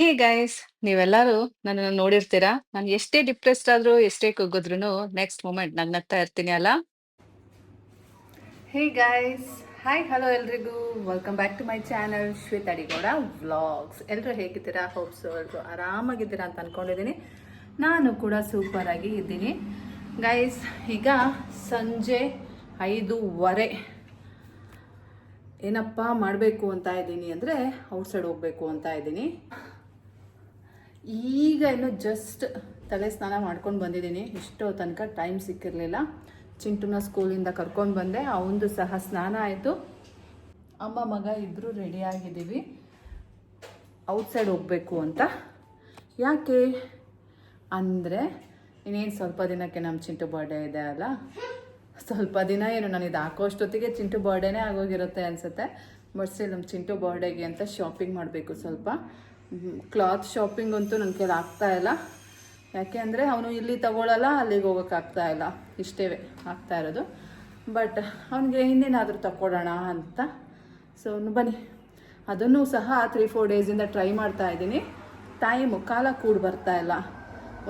Hey guys ನೀವೆಲ್ಲರೂ ನನ್ನನ್ನು ನೋಡಿರ್ತೀರಾ? ನಾನು ಎಷ್ಟೇ ಡಿಪ್ರೆಸ್ಡ್ ಆದ್ರೂ, ಎಷ್ಟೇ ಕುಗ್ಗಿದ್ರು ನೆಕ್ಸ್ಟ್ ಮೂಮೆಂಟ್ ನಾನು ನಗ್ತಾ ಇರ್ತೀನಿ, ಅಲ್ಲ? ಹೇ ಗೈಸ್ ಹಾಯ್ ಹಲೋ ಎಲ್ರಿಗೂ. Welcome back to my channel Shweta Adigowda vlogs ಎಲ್ಲರೂ ಹೇಗಿದ್ದೀರಾ? ಹೋಪ್ಸ್ ಎಲ್ಲರೂ ಆರಾಮಾಗಿದ್ದೀರಾ ಅಂತ ಅನ್ಕೊಂಡಿದ್ದೀನಿ. ನಾನು ಕೂಡ ಸೂಪರ್ ಆಗಿ ಇದ್ದೀನಿ. ಗೈಸ್ ಈಗ ಸಂಜೆ ಐದೂವರೆ. ಏನಪ್ಪ ಮಾಡಬೇಕು ಅಂತ ಇದ್ದೀನಿ ಅಂದರೆ ಔಟ್ಸೈಡ್ ಹೋಗಬೇಕು ಅಂತ ಇದ್ದೀನಿ. ಈಗ ಇನ್ನು ಜಸ್ಟ್ ತಲೆ ಸ್ನಾನ ಮಾಡ್ಕೊಂಡು ಬಂದಿದ್ದೀನಿ. ಇಷ್ಟೋ ತನಕ ಟೈಮ್ ಸಿಕ್ಕಿರಲಿಲ್ಲ. ಚಿಂಟುನ ಸ್ಕೂಲಿಂದ ಕರ್ಕೊಂಡು ಬಂದೆ. ಅವನದು ಸಹ ಸ್ನಾನ ಆಯಿತು. ಅಮ್ಮ, ಮಗ ಇಬ್ಬರು ರೆಡಿ ಆಗಿದ್ದೀವಿ. ಔಟ್ಸೈಡ್ ಹೋಗಬೇಕು ಅಂತ. ಯಾಕೆ? ಅಂದರೆ ಇನ್ನೇನು ಸ್ವಲ್ಪ ದಿನಕ್ಕೆ ನಮ್ಮ ಚಿಂಟು ಬರ್ಡೇ ಇದೆ ಅಲ್ಲ? ಸ್ವಲ್ಪ ದಿನ ಏನು ನಾನು ಇದು ಹಾಕೋಷ್ಟೊತ್ತಿಗೆ ಚಿಂಟು ಬರ್ಡೇನೇ ಆಗೋಗಿರುತ್ತೆ ಅನಿಸುತ್ತೆ. ಬಟ್ ಸ್ಟಿಲ್ ನಮ್ಮ ಚಿಂಟು ಬರ್ಡೇಗೆ ಅಂತ ಶಾಪಿಂಗ್ ಮಾಡಬೇಕು ಸ್ವಲ್ಪ. ಕ್ಲಾತ್ ಶಾಪಿಂಗ್ ಅಂತೂ ನನ್ನ ಕೈಲಿ ಆಗ್ತಾ ಇಲ್ಲ. ಯಾಕೆ ಅಂದರೆ ಅವನು ಇಲ್ಲಿ ತಗೊಳ್ಳಲ್ಲ ಅಲ್ಲಿಗೆ ಹೋಗೋಕ್ಕಾಗ್ತಾ ಇಲ್ಲ. ಇಷ್ಟೇ ಆಗ್ತಾ ಇರೋದು. ಬಟ್ ಅವನಿಗೆ ಇನ್ನೇನಾದರೂ ತಗೊಳ್ಳೋಣ ಅಂತ. ಸೊ ಬನ್ನಿ. ಅದನ್ನು ಸಹ ತ್ರೀ ಫೋರ್ ಡೇಸಿಂದ ಟ್ರೈ ಮಾಡ್ತಾ ಇದ್ದೀನಿ. ಟೈಮು ಕಾಲ ಕೂಡ ಬರ್ತಾ ಇಲ್ಲ.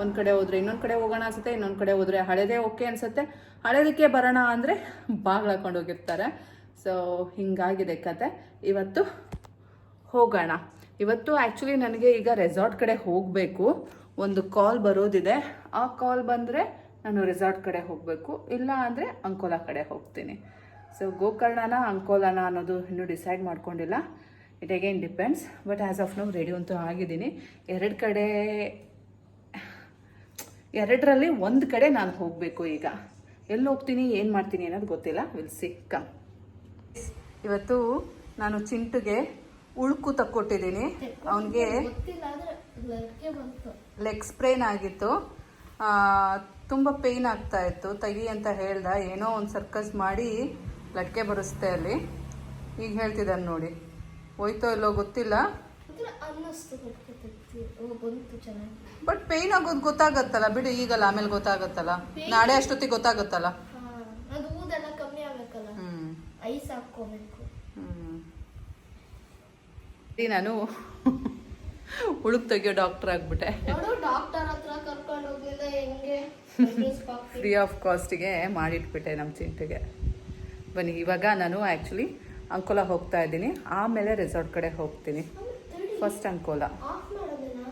ಒಂದು ಕಡೆ ಹೋದರೆ ಇನ್ನೊಂದು ಕಡೆ ಹೋಗೋಣ ಅನ್ಸುತ್ತೆ, ಇನ್ನೊಂದು ಕಡೆ ಹೋದರೆ ಹಳೆದೇ ಓಕೆ ಅನ್ಸುತ್ತೆ. ಹಳೇದಕ್ಕೆ ಬರೋಣ ಅಂದರೆ ಬಾಗ್ಲು ಹಾಕೊಂಡು ಹೋಗಿರ್ತಾರೆ. ಸೊ ಹಿಂಗಾಗಿದೆ ಕತೆ. ಇವತ್ತು ಹೋಗೋಣ. ಇವತ್ತು ಆ್ಯಕ್ಚುಲಿ ನನಗೆ ಈಗ ರೆಸಾರ್ಟ್ ಕಡೆ ಹೋಗಬೇಕು. ಒಂದು ಕಾಲ್ ಬರೋದಿದೆ. ಆ ಕಾಲ್ ಬಂದರೆ ನಾನು ರೆಸಾರ್ಟ್ ಕಡೆ ಹೋಗಬೇಕು. ಇಲ್ಲ ಅಂದರೆ ಅಂಕೋಲಾ ಕಡೆ ಹೋಗ್ತೀನಿ. ಸೊ ಗೋಕರ್ಣನ, ಅಂಕೋಲಾನ ಅನ್ನೋದು ಇನ್ನೂ ಡಿಸೈಡ್ ಮಾಡ್ಕೊಂಡಿಲ್ಲ. It again depends but as of now ready ಅಂತೂ ಆಗಿದ್ದೀನಿ. ಎರಡು ಕಡೆ, ಎರಡರಲ್ಲಿ ಒಂದು ಕಡೆ ನಾನು ಹೋಗಬೇಕು ಈಗ. ಎಲ್ಲಿ ಹೋಗ್ತೀನಿ, ಏನು ಮಾಡ್ತೀನಿ ಅನ್ನೋದು ಗೊತ್ತಿಲ್ಲ. ವಿಲ್ ಸಿಕ್ಕ ಇವತ್ತು ನಾನು ಚಿಂಟುಗೆ ಉಳುಕು ತಕ್ಕೊಟ್ಟಿದ್ದೀನಿ. ಅವನಿಗೆ ಲೆಗ್ ಸ್ಪ್ರೇನ್ ಆಗಿತ್ತು. ತುಂಬ ಪೇಯ್ನ್ ಆಗ್ತಾ ಇತ್ತು. ತೆಗಿ ಅಂತ ಹೇಳ್ದ. ಏನೋ ಒಂದು ಸರ್ಕಸ್ ಮಾಡಿ ಲಟ್ಕೆ ಬರೆಸ್ತೆ ಅಲ್ಲಿ. ಈಗ ಹೇಳ್ತಿದ್ದಾನೆ ನೋಡಿ. ಹೋಯ್ತೋ ಇಲ್ಲೋ ಗೊತ್ತಿಲ್ಲ. ಬಟ್ ಪೇಯ್ನ್ ಆಗೋದು ಗೊತ್ತಾಗತ್ತಲ್ಲ. ಬಿಡು ಈಗಲ್ಲ ಆಮೇಲೆ ಗೊತ್ತಾಗತ್ತಲ್ಲ. ನಾಳೆ ಅಷ್ಟೊತ್ತಿಗೆ ಗೊತ್ತಾಗತ್ತಲ್ಲ. ಹ್ಮ್. ನಾನು ಹುಳುಕ್ ತೆಗಿಯೋ ಡಾಕ್ಟರ್ ಆಗ್ಬಿಟ್ಟೆ ಫ್ರೀ ಆಫ್ ಕಾಸ್ಟಿಗೆ ಮಾಡಿಟ್ಬಿಟ್ಟೆ ನಮ್ಮ ಚಿಂಟಿಗೆ ಬನ್ನಿ ಇವಾಗ ನಾನು ಆ್ಯಕ್ಚುಲಿ ಅಂಕೋಲಾ ಹೋಗ್ತಾ ಇದ್ದೀನಿ. ಆಮೇಲೆ ರೆಸಾರ್ಟ್ ಕಡೆ ಹೋಗ್ತೀನಿ. ಫಸ್ಟ್ ಅಂಕೋಲಾ ಆಫ್ ಮಾಡೋದೇನಾ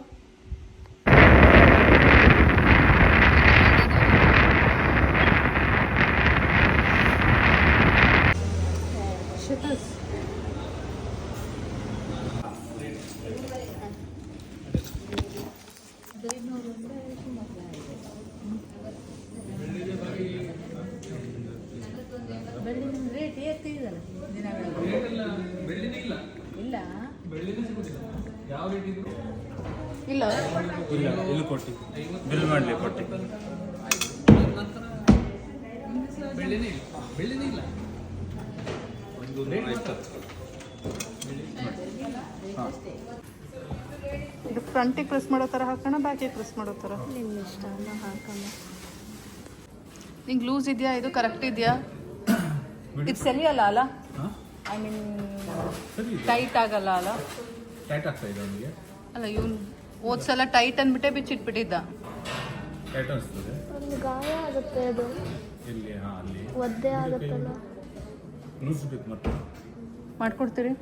ರೇಟ್ ಏರ್ತಿದಲ್ಲ ಇಲ್ಲ ಇಲ್ಲ ಇಲ್ಲ ಇಲ್ಲಿ ಕೊಟ್ಟು ಬಿಲ್ ಮಾಡಲಿ ಕೊಟ್ಟು ಇದು ಫ್ರಂಟಿಗೆ ಪ್ರೆಸ್ ಮಾಡೋ ಥರ ಹಾಕೋಣ ಬ್ಯಾಕಿಗೆ ಪ್ರೆಸ್ ಮಾಡೋ ಥರ ನಿಮ್ಮ ಇಷ್ಟ ಹಾಕೋಣ ನಿಂಗೆ ಲೂಸ್ ಇದೆಯಾ? ಇದು ಕರೆಕ್ಟ್ ಇದೆಯಾ? ಇದು ಸರಿಯಲ್ಲ ಅಲ್ಲ ಹಾಂ? ಐ ಮೀನ್ ಸರಿ ಟೈಟ್ ಆಗಲ್ಲ ಅಲ್ಲ? ಟೈಟ್ ಆಗ್ತಾ ಇದೆ ಅವನಿಗೆ. ಅಲ್ಲ ಇವನು ಓದ್ಸಲ ಟೈಟ್ ಅಂದ್ಬಿಟ್ಟೆ ಬಿಚ್ಚಿಟ್ಬಿಟ್ಟಿದ್ದ. ಟೈಟ್ ಅನಿಸ್ತದೆ. ಒಂದು ಗಾಯ ಆಗುತ್ತೆ ಅದು. ಇಲ್ಲಿ ಹಾಂ ಅಲ್ಲಿ. ಒದ್ದೆ ಆಗುತ್ತಲ್ಲ. ಲೂಸ್ ಬೇಕು ಮತ್ತೆ. ಮಾಡ್ಕೊಡ್ತೀರಿ?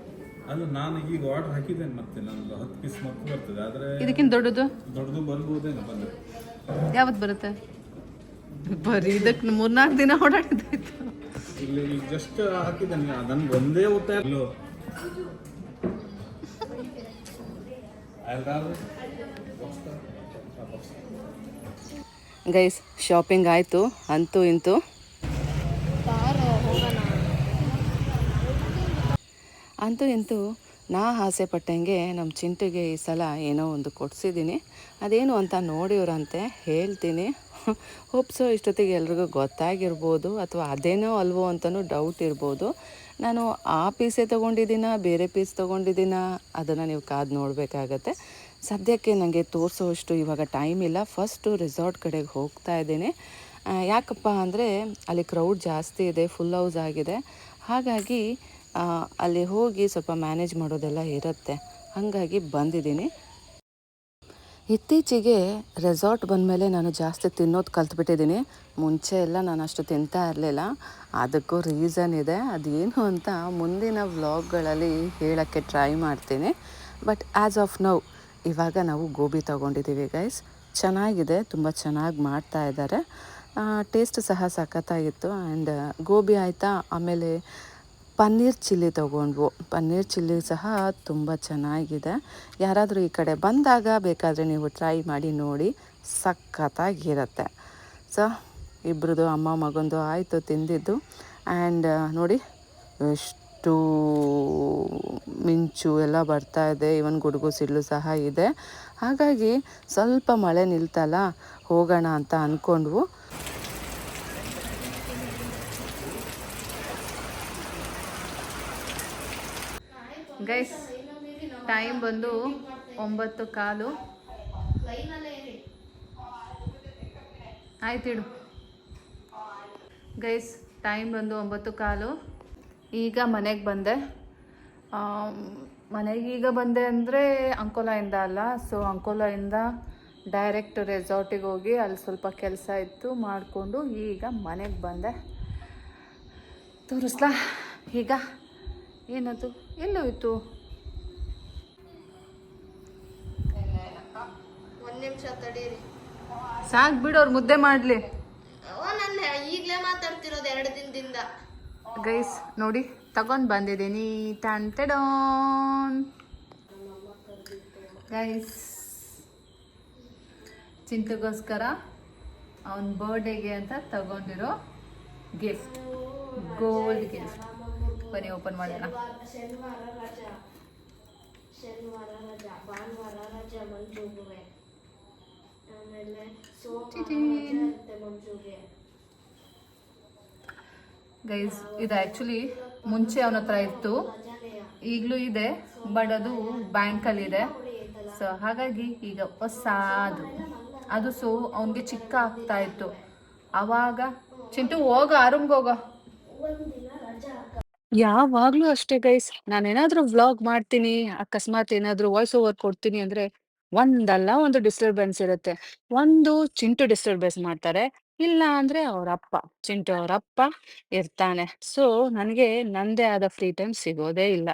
ಅಲ್ಲ ನಾನು ಈಗ ಆರ್ಡರ್ ಹಾಕಿದ್ದೇನೆ ಮತ್ತೆ ನಂದು ಹತ್ತು ಪೀಸ್ ಮತ್ತೆ ಬರ್ತದೆ ಆದರೆ ಇದಕ್ಕಿಂತ ದೊಡ್ಡದು? ದೊಡ್ಡದು ಬರ್ಬೋದೇನೋ ಬಂದು ಯಾವತ್ತು ಬರುತ್ತೆ? ಬರೀ ಇದಕ್ಕೆ ಮೂರ್ನಾಲ್ಕು ದಿನ ಓಡಾಡಿದ್ದಾಯ್ತು. ಇಲ್ಲಿ ಈಗ ಜಸ್ಟ್ ಹಾಕಿದ್ದೇನೆ ನನ್ಗೆ ಒಂದೇ ಊಟ. ಇಲ್ಲೋ ಗೈಸ್ ಶಾಪಿಂಗ್ ಆಯಿತು ಅಂತೂ ಇಂತೂ ಬಾರೋ ಹೋಗೋಣ ಅಂತೂ ಇಂತೂ ನಾ ಆಸೆ ಪಟ್ಟಂಗೆ ನಮ್ಮ ಚಿಂಟಿಗೆ ಈ ಸಲ ಏನೋ ಒಂದು ಕೊಡಿಸಿದ್ದೀನಿ ಅದೇನು ಅಂತ ನೋಡಿವ್ರಂತೆ, ಹೇಳ್ತೀನಿ. ಹೋಪ್ಸೋ ಇಷ್ಟೊತ್ತಿಗೆ ಎಲ್ರಿಗೂ ಗೊತ್ತಾಗಿರ್ಬೋದು ಅಥವಾ ಅದೇನೋ ಅಲ್ವೋ ಅಂತಲೂ ಡೌಟ್ ಇರ್ಬೋದು. ನಾನು ಆ ಪೀಸೇ ತೊಗೊಂಡಿದ್ದೀನ, ಬೇರೆ ಪೀಸ್ ತೊಗೊಂಡಿದ್ದೀನ, ಅದನ್ನು ನೀವು ಕಾದು ನೋಡಬೇಕಾಗತ್ತೆ. ಸದ್ಯಕ್ಕೆ ನನಗೆ ತೋರಿಸೋಷ್ಟು ಇವಾಗ ಟೈಮ್ ಇಲ್ಲ. ಫಸ್ಟು ರೆಸಾರ್ಟ್ ಕಡೆಗೆ ಹೋಗ್ತಾ ಇದ್ದೀನಿ. ಯಾಕಪ್ಪ ಅಂದರೆ ಅಲ್ಲಿ ಕ್ರೌಡ್ ಜಾಸ್ತಿ ಇದೆ ಫುಲ್ ಹೌಸ್ ಆಗಿದೆ. ಹಾಗಾಗಿ ಅಲ್ಲಿ ಹೋಗಿ ಸ್ವಲ್ಪ ಮ್ಯಾನೇಜ್ ಮಾಡೋದೆಲ್ಲ ಇರುತ್ತೆ. ಹಾಗಾಗಿ ಬಂದಿದ್ದೀನಿ. ಇತ್ತೀಚೆಗೆ ರೆಸಾರ್ಟ್ ಬಂದಮೇಲೆ ನಾನು ಜಾಸ್ತಿ ತಿನ್ನೋದು ಕಲ್ತ್ಬಿಟ್ಟಿದ್ದೀನಿ. ಮುಂಚೆ ಎಲ್ಲ ನಾನು ಅಷ್ಟು ತಿಂತಾ ಇರಲಿಲ್ಲ. ಅದಕ್ಕೂ ರೀಸನ್ ಇದೆ. ಅದೇನು ಅಂತ ಮುಂದಿನ ವ್ಲಾಗ್ಗಳಲ್ಲಿ ಹೇಳೋಕ್ಕೆ ಟ್ರೈ ಮಾಡ್ತೀನಿ. ಬಟ್ ಆ್ಯಸ್ ಆಫ್ ನೌ ಇವಾಗ ನಾವು ಗೋಬಿ ತೊಗೊಂಡಿದ್ದೀವಿ ಗೈಸ್ ಚೆನ್ನಾಗಿದೆ, ತುಂಬ ಚೆನ್ನಾಗಿ ಮಾಡ್ತಾ ಇದ್ದಾರೆ. ಟೇಸ್ಟ್ ಸಹ ಸಖತ್ತಾಗಿತ್ತು. ಆ್ಯಂಡ್ ಗೋಬಿ ಆಯಿತಾ? ಆಮೇಲೆ ಪನ್ನೀರ್ ಚಿಲ್ಲಿ ತೊಗೊಂಡ್ವು. ಪನ್ನೀರ್ ಚಿಲ್ಲಿ ಸಹ ತುಂಬ ಚೆನ್ನಾಗಿದೆ. ಯಾರಾದರೂ ಈ ಕಡೆ ಬಂದಾಗ ಬೇಕಾದರೆ ನೀವು ಟ್ರೈ ಮಾಡಿ ನೋಡಿ. ಸಖತ್ತಾಗಿರುತ್ತೆ. ಸೊ ಇಬ್ಬರದು ಅಮ್ಮ ಮಗಂದು ಆಯಿತು ತಿಂದಿದ್ದು. ಆ್ಯಂಡ್ ನೋಡಿ, ಎಷ್ಟು ಮಿಂಚು ಎಲ್ಲ ಬರ್ತಾ ಇದೆ. ಇವನ್ ಗುಡುಗು ಸಿಡ್ಲು ಸಹ ಇದೆ. ಹಾಗಾಗಿ ಸ್ವಲ್ಪ ಮಳೆ ನಿಲ್ತಲ್ಲ, ಹೋಗೋಣ ಅಂತ ಅಂದ್ಕೊಂಡ್ವು ಗೈಸ್ ಟೈಮ್ ಬಂದು ಒಂಬತ್ತು ಕಾಲು. ಆಯ್ತಿಡು ಗೈಸ್ ಟೈಮ್ ಬಂದು ಒಂಬತ್ತು ಕಾಲು. ಈಗ ಮನೆಗೆ ಬಂದೆ. ಮನೆಗೆ ಈಗ ಬಂದೆ ಅಂದರೆ ಅಂಕೋಲಾಯಿಂದ ಅಲ್ಲ. ಸೊ ಅಂಕೋಲಾಯಿಂದ ಡೈರೆಕ್ಟ್ ರೆಸಾರ್ಟಿಗೆ ಹೋಗಿ ಅಲ್ಲಿ ಸ್ವಲ್ಪ ಕೆಲಸ ಇತ್ತು ಮಾಡಿಕೊಂಡು ಈಗ ಮನೆಗೆ ಬಂದೆ. ತೋರಿಸ್ಲಾ? ಈಗ? ಏನದು? ಎಲ್ಲೋಯ್ತು? ಸಾಕ್ ನಿಮಿಷ ತಡೀರಿ ಸಾಕು ಬಿಡು, ಅವ್ರು ಮುದ್ದೆ ಮಾಡ್ಲಿ. ನನ್ನ ಈಗಲೇ ಮಾತಾಡ್ತಿರೋದು ಎರಡು ದಿನದಿಂದ ಗೈಸ್ ನೋಡಿ, ತಗೊಂಡು ಬಂದಿದ್ದೀನಿ ಟನ್ ಟೆಡೋನ್. ಗೈಸ್ ಚಿಂತೆಗೋಸ್ಕರ ಅವನ ಬರ್ಡೇಗೆ ಅಂತ ತಗೊಂಡಿರೋ ಗಿಫ್ಟ್ ಗೋಲ್ಡ್ ಗಿಫ್ಟ್ ಬನ್ನಿ ಓಪನ್ ಮಾಡೋಣ. ಶನಿವಾರ ರಜಾ. ಶನಿವಾರ ರಜಾ ಭಾನುವಾರ ರಜಾ ಮಂಜುಗೆ ಆಮೇಲೆ ಸೋಮವಾರ ರಜಾ ಇರುತ್ತೆ ಮಂಜುಗೆ. ಗೈಸ್ ಇದು ಆ್ಯಕ್ಚುಲಿ ಮುಂಚೆ ಅವನ ಹತ್ರ ಇತ್ತು. ಈಗಲೂ ಇದೆ ಬಟ್ ಅದು ಬ್ಯಾಂಕಲ್ಲಿ ಇದೆ. ಸೊ ಹಾಗಾಗಿ ಈಗ ಹೊಸದು. ಅದು ಸೊ ಅವನಿಗೆ ಚಿಕ್ಕ ಆಗ್ತಾ ಇತ್ತು. ಅವಾಗ ಚಿಂಟು ಹೋಗ ಆರಂಭ ಹೋಗ. ಯಾವಾಗ್ಲೂ ಅಷ್ಟೇ ಗೈಸ್. ನಾನೇನಾದ್ರೂ ವ್ಲಾಗ್ ಮಾಡ್ತೀನಿ, ಅಕಸ್ಮಾತ್ ಏನಾದ್ರೂ ವಾಯ್ಸ್ ಓವರ್ ಕೊಡ್ತೀನಿ ಅಂದ್ರೆ ಒಂದಲ್ಲ ಒಂದು ಡಿಸ್ಟರ್ಬೆನ್ಸ್ ಇರುತ್ತೆ. ಒಂದು ಚಿಂಟು ಡಿಸ್ಟರ್ಬೆನ್ಸ್ ಮಾಡ್ತಾರೆ. ಇಲ್ಲ ಅಂದ್ರೆ ಅವ್ರ ಅಪ್ಪ, ಚಿಂಟು ಅವ್ರ ಅಪ್ಪ ಇರ್ತಾನೆ. ಸೊ ನನಗೆ ನಂದೇ ಆದ ಫ್ರೀ ಟೈಮ್ ಸಿಗೋದೇ ಇಲ್ಲ.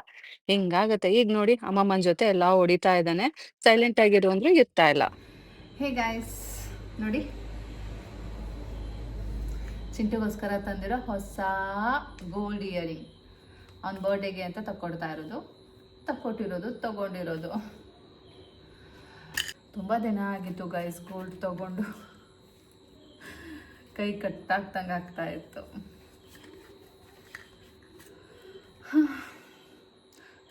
ಹಿಂಗಾಗತ್ತೆ. ಈಗ ನೋಡಿ, ಅಮ್ಮಮ್ಮನ ಜೊತೆ ಎಲ್ಲ ಹೊಡಿತಾ ಇದ್ದಾನೆ. ಸೈಲೆಂಟ್ ಆಗಿರು ಅಂದ್ರೆ ಇರ್ತಾ ಇಲ್ಲ. ಹೇ ಗಾಯ್ಸ್ ನೋಡಿ. ಚಿಂಟುಗೋಸ್ಕರ ತಂದಿರೋ ಹೊಸ ಗೋಲ್ಡ್ ಇಯರಿಂಗ್ ಅವ್ನ ಬರ್ಡೇಗೆ ಅಂತ ತಕ್ಕೊಡ್ತಾ ಇರೋದು. ತಕ್ಕೊಟ್ಟಿರೋದು, ತಗೊಂಡಿರೋದು. ತುಂಬ ದಿನ ಆಗಿತ್ತು ಗೈಸ್ ಗೋಲ್ಡ್ ತಗೊಂಡು. ಕೈ ಕಟ್ಟಾಗ್ತಂಗೆ ಆಗ್ತಾ ಇತ್ತು.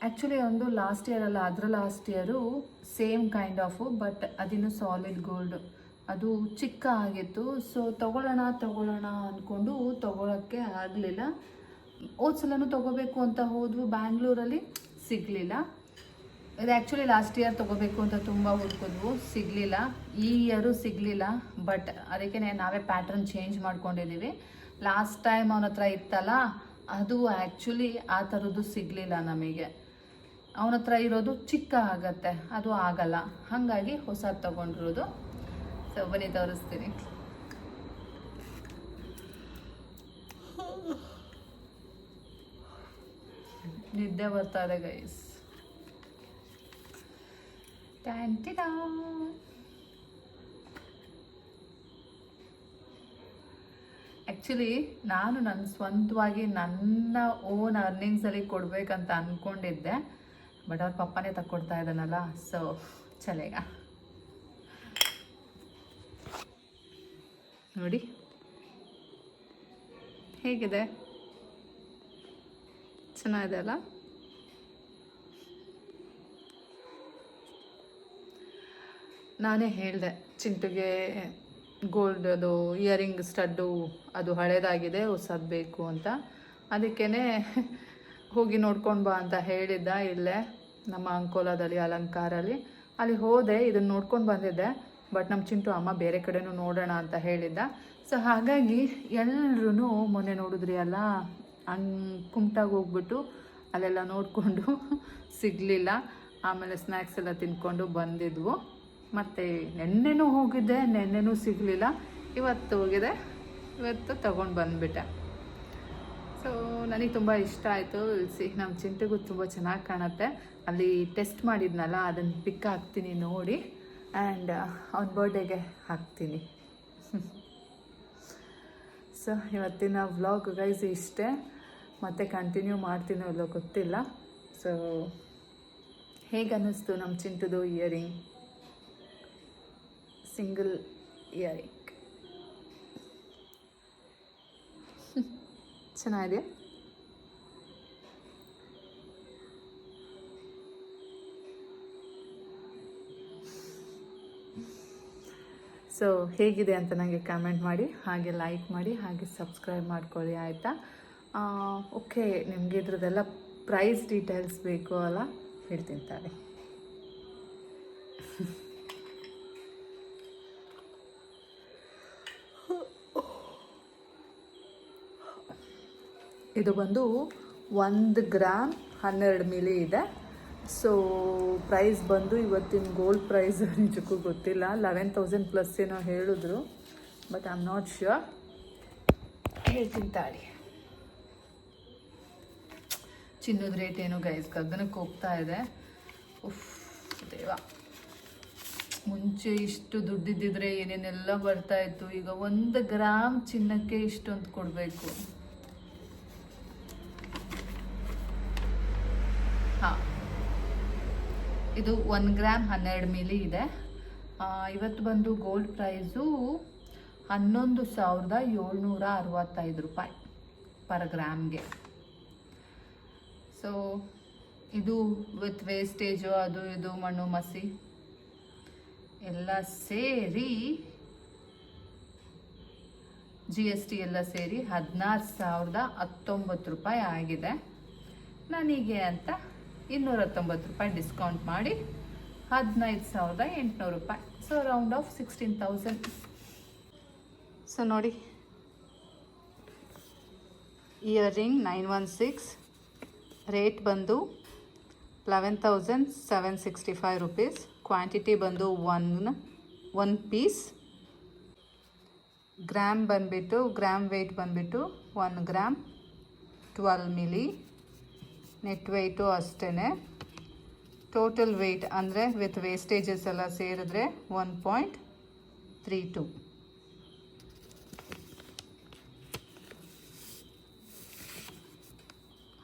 ಆ್ಯಕ್ಚುಲಿ ಒಂದು ಲಾಸ್ಟ್ ಇಯರ್ ಅಲ್ಲ, ಅದರ last year same kind of but ಅದಿನ್ನು solid gold ಅದು ಚಿಕ್ಕ ಆಗಿತ್ತು ಸೊ ತಗೊಳ್ಳೋಣ ತಗೊಳ್ಳೋಣ ಅಂದ್ಕೊಂಡು ತಗೊಳ್ಳೋಕ್ಕೆ ಆಗಲಿಲ್ಲ. ಸಲನೂ ತೊಗೋಬೇಕು ಅಂತ ಹೋದ್ವು. ಬ್ಯಾಂಗ್ಳೂರಲ್ಲಿ ಸಿಗಲಿಲ್ಲ. ಇದು ಆ್ಯಕ್ಚುಲಿ ಲಾಸ್ಟ್ ಇಯರ್ ತೊಗೋಬೇಕು ಅಂತ ತುಂಬ ಹುಡ್ಕಿದ್ವು. ಸಿಗಲಿಲ್ಲ. ಈ ಇಯರು ಸಿಗಲಿಲ್ಲ. ಬಟ್ ಅದಕ್ಕೆ ನಾವೇ ಪ್ಯಾಟ್ರನ್ ಚೇಂಜ್ ಮಾಡ್ಕೊಂಡಿದ್ದೀವಿ. ಲಾಸ್ಟ್ ಟೈಮ್ ಅವನ ಹತ್ರ ಇತ್ತಲ್ಲ, ಅದು ಆ್ಯಕ್ಚುಲಿ ಆ ಥರದ್ದು ಸಿಗಲಿಲ್ಲ ನಮಗೆ. ಅವನ ಹತ್ರ ಇರೋದು ಚಿಕ್ಕ ಆಗತ್ತೆ. ಅದು ಆಗಲ್ಲ. ಹಾಗಾಗಿ ಹೊಸದು ತಗೊಂಡಿರೋದು. ಸೊ ಬನ್ನಿ, ತೋರಿಸ್ತೀನಿ. ನಿದ್ದೆ ಬರ್ತಾ ಇದೆ ಗೈಸ್ ಆ್ಯಕ್ಚುಲಿ ನಾನು ನನ್ನ ಸ್ವಂತವಾಗಿ ನನ್ನ ಓನ್ ಅರ್ನಿಂಗ್ಸಲ್ಲಿ ಕೊಡಬೇಕಂತ ಅಂದ್ಕೊಂಡಿದ್ದೆ ಬಟ್ ಅವ್ರ ಪಪ್ಪನೇ ತಕ್ಕೊಡ್ತಾ ಇದ್ದಾನಲ್ಲ ಸೊ ಚಲೇಗ ನೋಡಿ. ಹೇಗಿದೆ? ಚೆನ್ನಾಗಿದೆ ಅಲ್ಲ ನಾನೇ ಹೇಳಿದೆ, ಚಿಂಟುಗೆ ಗೋಲ್ಡ್ ಅದು ಇಯರಿಂಗ್ ಸ್ಟಡ್ಡು ಅದು ಹಳೇದಾಗಿದೆ, ಹೊಸದು ಬೇಕು ಅಂತ. ಅದಕ್ಕೇ ಹೋಗಿ ನೋಡ್ಕೊಂಡು ಬಾ ಅಂತ ಹೇಳಿದ್ದ ಇಲ್ಲೇ, ನಮ್ಮ ಅಂಕೋಲಾದಲ್ಲಿ, ಅಲಂಕಾರಲ್ಲಿ. ಅಲ್ಲಿ ಹೋದೆ ಇದನ್ನು ನೋಡ್ಕೊಂಡು ಬಂದಿದ್ದೆ ಬಟ್ ನಮ್ಮ ಚಿಂಟು ಅಮ್ಮ ಬೇರೆ ಕಡೆನೂ ನೋಡೋಣ ಅಂತ ಹೇಳಿದ್ದ. ಸೊ ಹಾಗಾಗಿ ಎಲ್ಲರೂ ಮೊನ್ನೆ ನೋಡಿದ್ರಿ ಅಲ್ಲ ಹಂಗೆ ಕುಮಟಾಗಿ ಹೋಗ್ಬಿಟ್ಟು ಅಲ್ಲೆಲ್ಲ ನೋಡಿಕೊಂಡು ಸಿಗಲಿಲ್ಲ. ಆಮೇಲೆ ಸ್ನ್ಯಾಕ್ಸ್ ಎಲ್ಲ ತಿನ್ಕೊಂಡು ಬಂದಿದ್ವು. ಮತ್ತು ನೆನ್ನೆನೂ ಹೋಗಿದ್ದೆ, ನೆನ್ನೆನೂ ಸಿಗಲಿಲ್ಲ. ಇವತ್ತು ಹೋಗಿದೆ, ಇವತ್ತು ತಗೊಂಡು ಬಂದುಬಿಟ್ಟೆ. ಸೊ ನನಗೆ ತುಂಬ ಇಷ್ಟ ಆಯಿತು. ಸಿ ನಮ್ಮ ಚಿಂಟಿಗೂ ತುಂಬ ಚೆನ್ನಾಗಿ ಕಾಣುತ್ತೆ. ಅಲ್ಲಿ ಟೆಸ್ಟ್ ಮಾಡಿದ್ನಲ್ಲ ಅದನ್ನು ಪಿಕ್ ಹಾಕ್ತೀನಿ ನೋಡಿ. ಆ್ಯಂಡ್ ಅವನ ಬರ್ಡೇಗೆ ಹಾಕ್ತೀನಿ. ಸೊ ಇವತ್ತಿನ ವ್ಲಾಗ್ ಗೈಸ್ ಇಷ್ಟೇ. ಮತ್ತೆ ಕಂಟಿನ್ಯೂ ಮಾಡ್ತೀನೋ ಇಲ್ಲೋ ಗೊತ್ತಿಲ್ಲ. ಸೊ ಹೇಗೆ ಅನ್ನಿಸ್ತು ನಮ್ಮ ಚಿಂಟುದು ಇಯರಿಂಗ್ ಸಿಂಗಲ್ ಇಯರಿಂಗ್ ಚೆನ್ನಾಗಿದೆ? ಸೊ ಹೇಗಿದೆ ಅಂತ ನನಗೆ ಕಮೆಂಟ್ ಮಾಡಿ, ಹಾಗೆ ಲೈಕ್ ಮಾಡಿ, ಹಾಗೆ ಸಬ್ಸ್ಕ್ರೈಬ್ ಮಾಡ್ಕೊಳ್ಳಿ, ಆಯಿತಾ? ಓಕೆ, ನಿಮಗೆ ಇದ್ರದ್ದೆಲ್ಲ ಪ್ರೈಸ್ ಡೀಟೇಲ್ಸ್ ಬೇಕು ಅಲ್ಲ? ಹೇಳ್ತೀನಿ ತಾಳಿ ಇದು ಬಂದು ಒಂದು ಗ್ರಾಮ್ ಹನ್ನೆರಡು ಮಿಲಿ ಇದೆ. ಸೊ ಪ್ರೈಸ್ ಬಂದು ಇವತ್ತಿನ ಗೋಲ್ಡ್ ಪ್ರೈಸ್ ನಿಜಕ್ಕೂ ಗೊತ್ತಿಲ್ಲ. ಲೆವೆನ್ ತೌಸಂಡ್ ಪ್ಲಸ್ ಏನೋ ಹೇಳಿದ್ರು. But I am not sure ಹೇಳ್ತೀನಿ ತಾಳಿ. ಚಿನ್ನದ ರೇಟ್ ಏನು ಗೈಸ್ ಗಗನಕ್ಕೆ ಹೋಗ್ತಾ ಇದೆ. ಉಫ್ ದೇವ ಮುಂಚೆ ಇಷ್ಟು ದುಡ್ಡಿದ್ದಿದ್ರೆ ಏನೇನೆಲ್ಲ ಬರ್ತಾ ಇತ್ತು, ಈಗ ಒಂದು ಗ್ರಾಮ್ ಚಿನ್ನಕ್ಕೆ ಇಷ್ಟೊಂದು ಕೊಡಬೇಕು. ಹಾಂ. ಇದು ಒನ್ ಗ್ರಾಮ್ ಹನ್ನೆರಡು ಮಿಲಿ ಇದೆ. ಇವತ್ತು ಬಂದು ಗೋಲ್ಡ್ ಪ್ರೈಸು ಹನ್ನೊಂದು ಸಾವಿರದ ಏಳ್ನೂರ ಅರವತ್ತೈದು ರೂಪಾಯಿ ಪರ್ ಗ್ರಾಮ್ಗೆ ಸೊ ಇದು ವಿತ್ ವೇಸ್ಟೇಜು ಅದು ಇದು, ಮಣ್ಣು, ಮಸಿ. ಎಲ್ಲ ಸೇರಿ ಜಿ ಎಸ್ ಟಿ ಎಲ್ಲ ಸೇರಿ ಹದಿನಾರು ಸಾವಿರದ ಹತ್ತೊಂಬತ್ತು ರೂಪಾಯಿ ಆಗಿದೆ. ನನಗೆ ಅಂತ ಇನ್ನೂರ ಹತ್ತೊಂಬತ್ತು ರೂಪಾಯಿ ಡಿಸ್ಕೌಂಟ್ ಮಾಡಿ ಹದಿನೈದು ಸಾವಿರದ ಎಂಟುನೂರು ರೂಪಾಯಿ. So round off sixteen thousand so ನೋಡಿ. Ear ring nine one six rate ಬಂದು eleven thousand seven sixty five rupees quantity ಬಂದು ಒನ್ ಒನ್ ಪೀಸ್ ಗ್ರಾಮ್ ಬಂದುಬಿಟ್ಟು ಗ್ರಾಮ್ ವೆಯ್ಟ್ ಬಂದುಬಿಟ್ಟು one gram twelve milli net weight ಅಷ್ಟೇ total weight ಅಂದರೆ with wastages ಎಲ್ಲ ಸೇರಿದ್ರೆ one point three to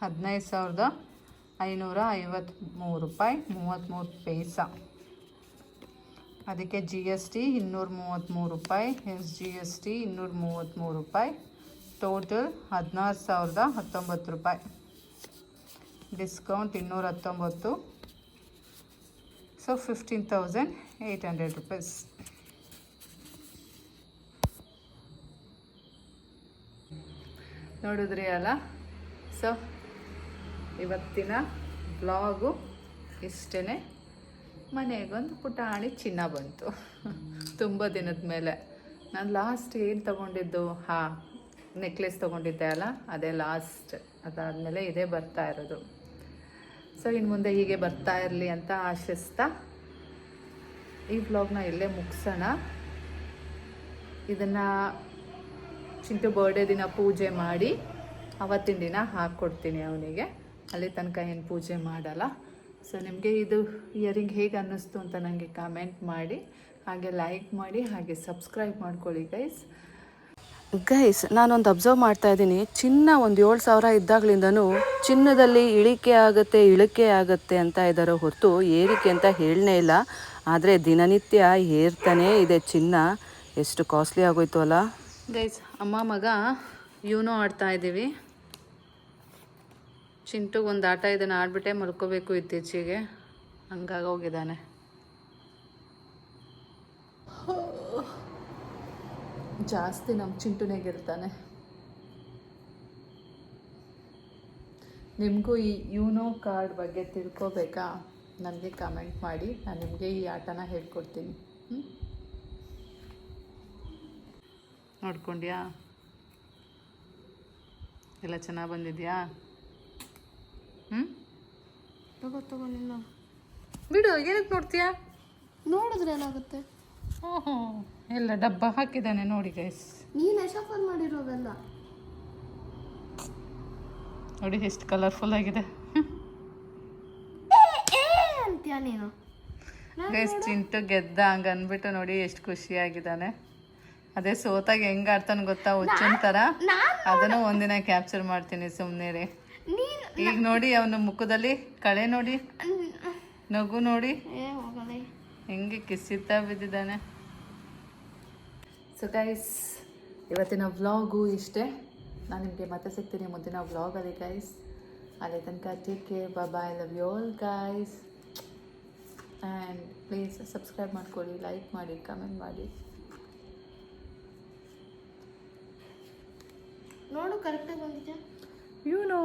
ಹದಿನೈದು ಸಾವಿರದ ಐನೂರ ಐವತ್ತ್ಮೂರು ರೂಪಾಯಿ ಮೂವತ್ತ್ಮೂರು ಪೈಸ. ಅದಕ್ಕೆ ಜಿ ಎಸ್ ಟಿ ಇನ್ನೂರ ಮೂವತ್ತ್ಮೂರು ರೂಪಾಯಿ ಎಸ್ ಜಿ ಎಸ್ ಟಿ ಇನ್ನೂರ ಮೂವತ್ತ್ಮೂರು ರೂಪಾಯಿ ಟೋಟಲ್ ಹದಿನಾರು ಸಾವಿರದ ಹತ್ತೊಂಬತ್ತು ರೂಪಾಯಿ. ಡಿಸ್ಕೌಂಟ್ ಇನ್ನೂರ ಹತ್ತೊಂಬತ್ತು. So fifteen thousand eight hundred rupees ನೋಡಿದ್ರಿ ಅಲ್ಲ? ಸೊ ಇವತ್ತಿನ ಬ್ಲಾಗು ಇಷ್ಟೇ ಮನೆಗೊಂದು ಪುಟಾಣಿ ಚಿನ್ನ ಬಂತು. ತುಂಬ ದಿನದ ಮೇಲೆ. ನಾನು ಲಾಸ್ಟ್ ಏನು ತೊಗೊಂಡಿದ್ದು? ಹಾಂ ನೆಕ್ಲೆಸ್ ತೊಗೊಂಡಿದ್ದೆ ಅಲ್ಲ? ಅದೇ ಲಾಸ್ಟ್ ಅದಾದಮೇಲೆ ಇದೇ ಬರ್ತಾ ಇರೋದು. ಸೊ ಇನ್ನು ಮುಂದೆ ಹೀಗೆ ಬರ್ತಾ ಇರಲಿ ಅಂತ ಆಶಿಸ್ತಾ ಈ ಬ್ಲಾಗ್ನ ಇಲ್ಲೇ ಮುಗಿಸೋಣ. ಇದನ್ನು ಚಿಂಟು ಬರ್ಡೇ ದಿನ ಪೂಜೆ ಮಾಡಿ ಅವತ್ತಿನ ದಿನ ಹಾಕ್ಕೊಡ್ತೀನಿ ಅವನಿಗೆ. ಅಲ್ಲಿ ತನಕ ಏನು ಪೂಜೆ ಮಾಡಲ್ಲ. ಸೊ ನಿಮಗೆ ಇದು ಇಯರಿಂಗ್ ಹೇಗೆ ಅನ್ನಿಸ್ತು ಅಂತ ನನಗೆ ಕಾಮೆಂಟ್ ಮಾಡಿ ಹಾಗೆ ಲೈಕ್ ಮಾಡಿ ಹಾಗೆ ಸಬ್ಸ್ಕ್ರೈಬ್ ಮಾಡ್ಕೊಳ್ಳಿ ಗೈಸ್ ಗೈಸ್ ನಾನೊಂದು ಅಬ್ಸರ್ವ್ ಮಾಡ್ತಾ ಇದ್ದೀನಿ. ಚಿನ್ನ ಒಂದು ಏಳು ಸಾವಿರ ಇದ್ದಾಗಲಿಂದನೂ ಚಿನ್ನದಲ್ಲಿ ಇಳಿಕೆ ಆಗುತ್ತೆ ಇಳಿಕೆ ಆಗುತ್ತೆ ಅಂತ ಇದ್ದಾರೋ ಹೊರತು ಏರಿಕೆ ಅಂತ ಹೇಳನೇ ಇಲ್ಲ. ಆದರೆ ದಿನನಿತ್ಯ ಏರ್ತಾನೆ ಇದೆ ಚಿನ್ನ. ಎಷ್ಟು ಕಾಸ್ಟ್ಲಿ ಆಗೋಯ್ತು ಅಲ್ಲ. ಗೈಸ್ ಅಮ್ಮ ಮಗ ಯೂನೋ ಆಡ್ತಾ ಇದ್ದೀವಿ. ಚಿಂಟು ಒಂದು ಆಟ ಇದನ್ನು ಆಡ್ಬಿಟ್ಟೆ ಮಲ್ಕೋಬೇಕು ಇತ್ತೀಚೆಗೆ. ಹಂಗಾಗೋಗಿದ್ದಾನೆ ಜಾಸ್ತಿ ನಮ್ಮ ಚಿಂಟುನೇಗಿರ್ತಾನೆ ನಿಮಗೂ ಈ ಯೂನೋ ಕಾರ್ಡ್ ಬಗ್ಗೆ ತಿಳ್ಕೊಬೇಕಾ? ನನಗೆ ಕಮೆಂಟ್ ಮಾಡಿ. ನಾನು ನಿಮಗೆ ಈ ಆಟನ ಹೇಳ್ಕೊಡ್ತೀನಿ. ನೋಡ್ಕೊಂಡ್ಯಾ? ಎಲ್ಲ ಚೆನ್ನಾಗಿ ಬಂದಿದ್ಯಾ? ತಗೋ ತಗೋ ನಿನ್ನ. ಬಿಡು ಏನಕ್ಕೆ ನೋಡ್ತೀಯಾ? ನೋಡಿದ್ರೆ ಏನಾಗುತ್ತೆ? ಓಹೋ ಎಲ್ಲ ಡಬ್ಬ ಹಾಕಿದ್ದಾನೆ ನೋಡಿ ಗೈಸ್ ನೀನು ಎಷ್ಟಫಲ್ ಮಾಡಿರೋವೆಲ್ಲ. ನೋಡಿ ಎಷ್ಟು ಕಲರ್ಫುಲ್ ಆಗಿದೆ. ಅಂತೀಯ ನೀನು? ಗೈಸ್ ಚಿಂಟು ಗೆದ್ದ ಹಂಗ ಅನ್ಬಿಟ್ಟು ನೋಡಿ ಎಷ್ಟು ಖುಷಿಯಾಗಿದ್ದಾನೆ. ಅದೇ ಸೋತಾಗ ಹೆಂಗ್ ಆಡ್ತಾನೆ ಗೊತ್ತಾ ಹುಚ್ಚಿನ ತರ? ಅದನ್ನು ಒಂದಿನ ಕ್ಯಾಪ್ಚರ್ ಮಾಡ್ತೀನಿ ಸುಮ್ಮನೆ ರೀ ನೀನ್ ಈಗ ನೋಡಿ ಅವನ ಮುಖದಲ್ಲಿ ಕಳೆ ನೋಡಿ ನಗು ನೋಡಿ. ಹೆಂಗೆ ಕಿಸಿತಾ ಬಿದ್ದಿದ್ದಾನೆ. ಸೊ ಗೈಸ್ ಇವತ್ತಿನ ವ್ಲಾಗು ಇಷ್ಟೇ. ನಾನು ನಿಮಗೆ ಮತ್ತೆ ಸಿಗ್ತೀನಿ ಮುಂದಿನ ವ್ಲಾಗಲ್ಲಿ ಗೈಸ್ ಅಲ್ಲಿ ತನಕ take care bye love you all guys and please subscribe ಮಾಡ್ಕೊಳ್ಳಿ ಲೈಕ್ ಮಾಡಿ ಕಮೆಂಟ್ ಮಾಡಿ. ನೋಡು ಕರೆಕ್ಟಾಗಿ ಬಂದಿದ್ಯಾ? You know